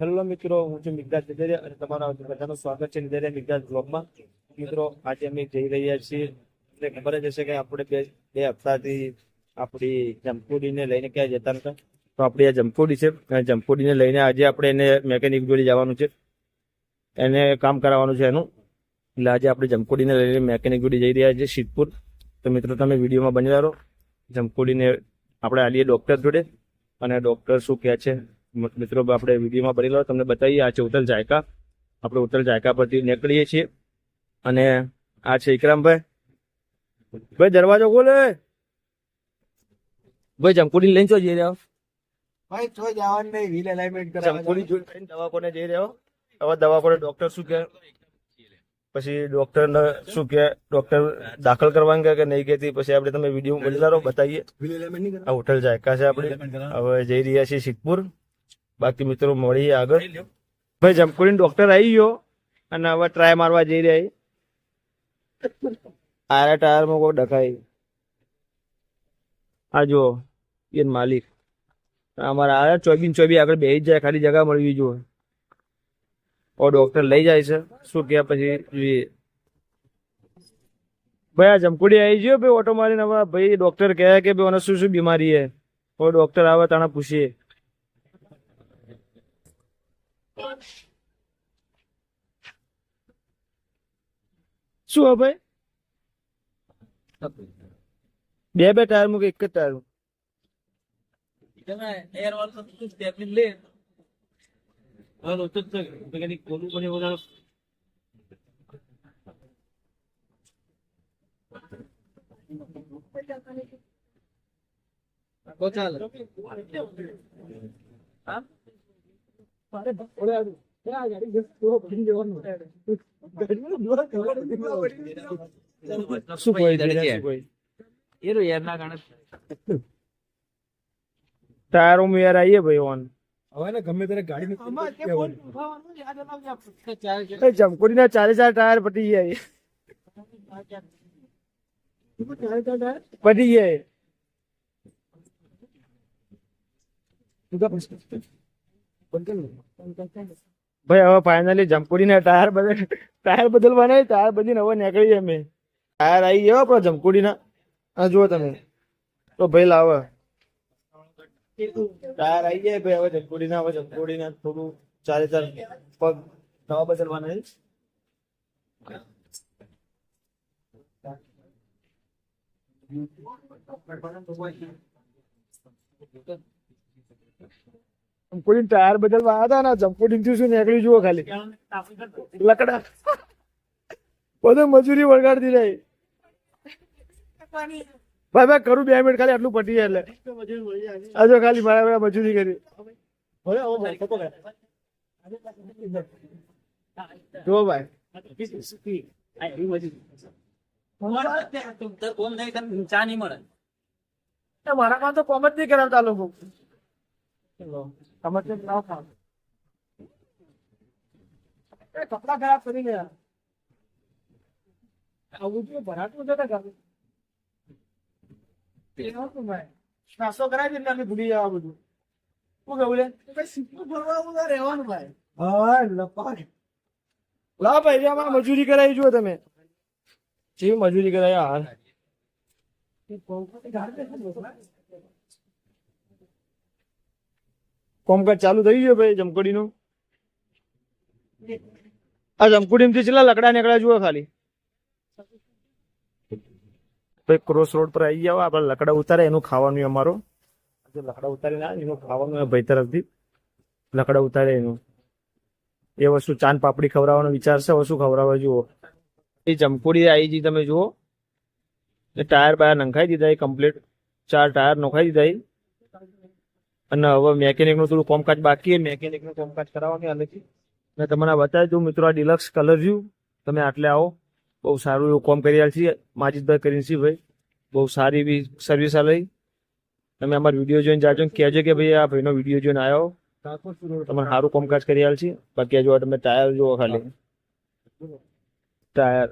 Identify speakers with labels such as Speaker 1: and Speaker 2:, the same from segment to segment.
Speaker 1: Hello મિત્રો, હું છું મિગદાસ જજેરિયા અને તમારા બધાનું સ્વાગત છે જજેરિયા મિગદાસ બ્લોગમાં. મિત્રો, આજે અમે જઈ રહ્યા છીએ. એટલે ખબર જ હશે કે આપણે બે બે હપ્તાથી આપણી જમકુડીને લઈને ક્યાં જતા હતા. તો આપણી આ જમકુડી છે. જમપુડીને લઈને આજે આપણે એને મેકેનિક જોડે જવાનું છે. એને કામ કરાવવાનું છે એનું. એટલે આજે આપણે જમકુડીને લઈને મેકેનિક જોડે જઈ રહ્યા છીએ સિદ્ધપુર તો મિત્રો, તમે વિડીયોમાં બની રહો. જમકુડીને આપણે આલીએ ડૉક્ટર જોડે. અને ડૉક્ટર શું કહે છે? મિત્રો આપણે વિડીયોમાં બની તમને બતાવીએ આ છે હોટલ જાયકા. આપણે હોટલ જાયકા પરથી નીકળીએ છીએ. અને આ છે ઇકરામભાઈ. ભાઈ દરવાજો ખોલે. ભાઈ જમકુડી લઈને ચો જઈ રહ્યો.
Speaker 2: ભાઈ તો જવાનું નહીં વ્હીલ અલાઇનમેન્ટ
Speaker 1: જમકુડી જોઈને કરીને દવાખાને જઈ રહ્યો. હવે દવાખાને ડોક્ટર શું કહે? પછી ડોક્ટર શું કે ડોક્ટર દાખલ કરવાનું કે નહીં કહેતી? પછી આપણે તમે વીડિયો બદલારો બતાવીએ. આ હોટલ જાયકા છે આપણે. હવે જઈ રહ્યા છીએ સિદ્ધપુર બાકી મિત્રો મળીએ આગળ. ભાઈ જમકુડીન ડોક્ટર આવી ગયો અને હવે ટ્રાય મારવા જઈ રહ્યા આરા ટાયરમાં કોઈ ડખાય. આ જુઓ એ માલિક. અમારા આરા ચોબી ચોબી આગળ બેસી જાય ખાલી જગા મળવી જોઈએ. ઓ ડોક્ટર લઈ જાય છે. શું કે પછી જોઈએ. ભાઈ આ જમકુડી આવી ગયો ભાઈ ઓટો મારીને. હવે ભાઈ ડોક્ટર કહે કે ભાઈ મને શું શું બીમારી છે? ઓ ડોક્ટર આવે તાણે પૂછીએ. શું હે ભાઈ બે બે ટાયર મૂકે એક જ ટાયર
Speaker 2: એર વાળો તો સ્ટેપની લે હવે રોજ જ મેકેનિક ખોલવું પડે વધારે તો ચાલે
Speaker 1: શું કોઈ શું
Speaker 2: યાર ના કારણે
Speaker 1: આવીએ ભાઈ ઓન.
Speaker 2: હવે ને ગમે ત્યારે ગાડી
Speaker 1: ના ચારે ચાર ટાયર પટી ગયા પટી જાય ભાઈ, હવે ફાઇનલી જમકુડી ના ટાયર બદલ ટાયર બદલવાના ટાયર બદલીને હવે નીકળી જાય અમે. ટાયર આવી ગયો આપણો જમકુડી ના આ જુઓ તમે. તો ભાઈ, લાવે. ટાયર આવી જાય ભાઈ, હવે જમકુડી ના હવે જમકુડી ના થોડું ચારે ચાર પગ નવા બદલવાના છે. જમકુડી ટાયર બદલવા આવ્યા હતા ને જમકોડી થી શું નીકળી જુઓ ખાલી. લકડા. બધું મજૂરી વળગાડતી રહી. ભાઈ ભાઈ કરું બે મિનિટ ખાલી આટલું પટી એટલે. આજે ખાલી મારા મારા મજૂરી કરી. જો ભાઈ
Speaker 2: ચા નહીં મળે
Speaker 1: મારા કામ તો કોમ જ નહીં કરાવતા આ લોકો. સમજ ના ખાવ એ કપડા ખરાબ કરી ગયા. આવું જો ભરાટું છે ને શ્વાસો નાસ્તો કરાવી એટલે અમે ભૂલી જવા બધું. શું કહું લે? ભાઈ સીધું ભરવા રહેવાનું ભાઈ.
Speaker 2: હા લપાટ.
Speaker 1: લા ભાઈ જે અમારે મજૂરી કરાવી જુઓ તમે. જેવી મજૂરી કરાવી હાર કોમકાજ ચાલુ થઈ ગયું ભાઈ જમકુડીનું? આ જમકુડીમાંથી છેલ્લા લકડા નીકળ્યા જુઓ ખાલી. ભાઈ ક્રોસ રોડ પર આવી જાવ આપણે લકડા ઉતારે એનું ખાવાનું અમારો. જે લકડા ઉતારી ના એનું ખાવાનું ભાઈ તરફથી. લકડા ઉતારે એનું. એ વસ્તુ ચાંદ પાપડી ખવડાવવાનો વિચાર છે હવે શું ખવડાવવા જુઓ. એ જમકુડી આવી જઈ તમે જુઓ. એ ટાયર બાયર નંખાઈ દીધા એ કમ્પ્લીટ ચાર ટાયર નોખાઈ દીધા એ અને હવે મેકેનિકનું થોડું કોમકાજ બાકી મેકેનિકનું કોમકાજ કરાવવાનું અલગથી મેં તમને બતાવી દઉં મિત્રો આ ડિલક્સ કલર વ્યૂ તમે આટલે આવો. બહુ સારું એવું કોમ કરી રહ્યા છીએ માજીદભાઈ કરીને છીએ ભાઈ. બહુ સારી એવી સર્વિસ આ લઈ તમે અમારો વીડિયો જોઈને જાજો કહેજો કે ભાઈ આ ભાઈનો વીડિયો જોઈને આવ્યો તમારે સારું કામકાજ કરી આલ છે બાકી જો તમે ટાયર જુઓ ખાલી. ટાયર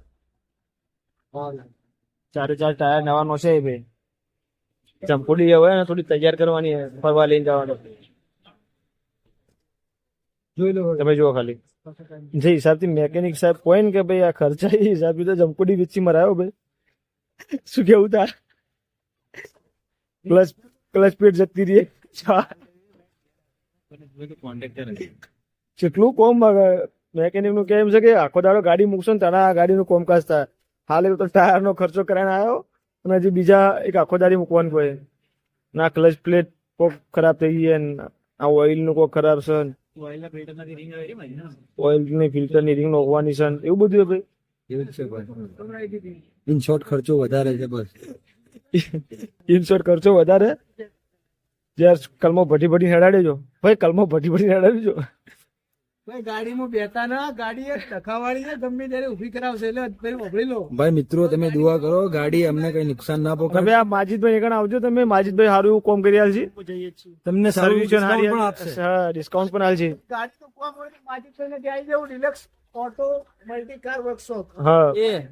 Speaker 1: ચારે ચાર ટાયર નવાનો છે ભાઈ. ચંપુડી હવે ને થોડી તૈયાર કરવાની ફરવા લઈને જવાનું.
Speaker 3: જોઈ લો
Speaker 1: તમે જુઓ ખાલી. જે હિસાબથી મેકેનિક સાહેબ કોઈ ને કે ભાઈ આ ખર્ચા એ હિસાબથી તો જમકુડી વેચી મરાયો ભાઈ. શું કેવું તાર? ક્લચ ક્લચ પેટ જતી રહી. કેટલું કોમ મેકેનિકનું કેમ છે કે આખો દાડો ગાડી મૂકશો ને તારા આ ગાડીનું કોમકાજ થાય. હાલ તો ટાયર નો ખર્ચો કરાઈને આવ્યો અને હજી બીજા એક આખો દાડી મૂકવાનું કોઈ ના ક્લચ પ્લેટ કોક ખરાબ થઈ ગઈ અને આ ઓઇલનું કોક ખરાબ છે?
Speaker 2: ઓઇલની
Speaker 1: ફિલ્ટરની રિંગ નોખવાની છે એવું બધું છે ભાઈ.
Speaker 3: એવું છે ભાઈ. ઇન શોર્ટ ખર્ચો વધારે છે બસ.
Speaker 1: ઇન્સોર્ટ ખર્ચો વધારે. જ્યારે કલમો ભટી ભટી હેડાડેજો. ભાઈ કલમો ભટી ભટી હેડાડજો.
Speaker 4: ભાઈ ગાડીમાં બેતા ના ગાડી ટકાવાળી છે ગમે ત્યારે ઊભી કરાવશે એટલે પેલી વપરી લો.
Speaker 3: ભાઈ મિત્રો તમે દુઆ કરો ગાડી અમને કઈ નુકસાન ના પહોંચે.
Speaker 1: તમે આ માજીદભાઈ એકણ આવજો તમે માજીદભાઈ સારું એવું કોમ કરી
Speaker 3: તમને સારું
Speaker 1: સર્વિસ
Speaker 3: પણ આપશે.
Speaker 1: હા ડિસ્કાઉન્ટ પણ આલશે
Speaker 4: ગાડી તો કોમ હોય તો માજી ત્યાં આવી જવું relax auto multi car workshop
Speaker 1: હા.
Speaker 3: એ.
Speaker 1: એ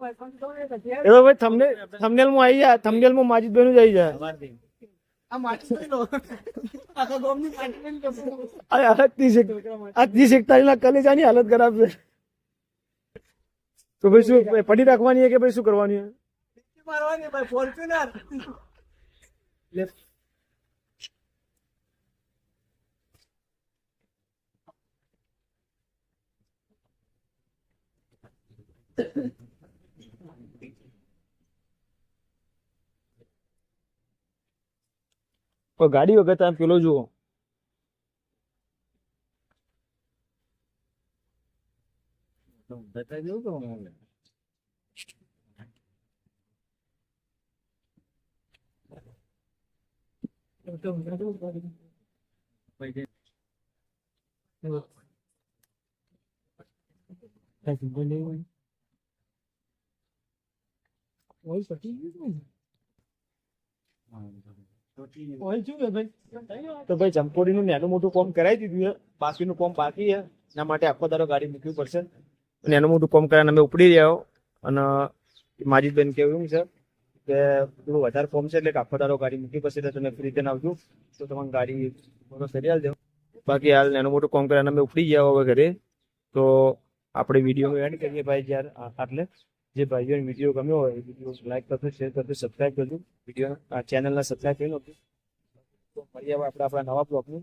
Speaker 1: ભાઈ થંબનેલ થંબનેલમાં આવી જાય થંબનેલમાં માજીદભાઈ નું જ. આવી જાય કલેજાની હાલત ખરાબ છે. તો ભાઈ શું પડી રાખવાની કે ભાઈ શું કરવાની છે
Speaker 4: મારવાની ભાઈ ફોર્ચ્યુનર.
Speaker 1: પણ ગાડી વગર તમે પેલો જુઓ.
Speaker 2: બતા હું? ભાઈ,
Speaker 1: જમકોડી નું નાનું મોટું કોમ કરાવી દીધું છે. બાકીનું કોમ બાકી છે. એના માટે આખો દારો ગાડી મૂકવી પડશે. નાનું મોટું કોમ કરાવીને અમે ઉપડી રહ્યા અને માજીદબેન કેવું છે કે થોડું વધારે કોમ છે એટલે આખો દારો ગાડી મૂકવી પડશે તમે ફ્રી થઈને આવજો. તો તમારી ગાડી બોનસ કરી આલજો બાકી હાલ નાનું મોટું કોમ કરાવીને અમે ઉપડી ગયા હવે ઘરે. તો આપણે વીડિયો એન્ડ કરીએ ભાઈ જ્યારે આટલે. જે ભાઈઓને વીડિયો ગમ્યો હોય, વીડિયો લાઈક કરજો શેર કરજો સબસ્ક્રાઈબ કરજો. વીડિયો ચેનલને સબસ્ક્રાઈબ કરી લો. તો મળીએ આપણે આપણા નવા બ્લોગનું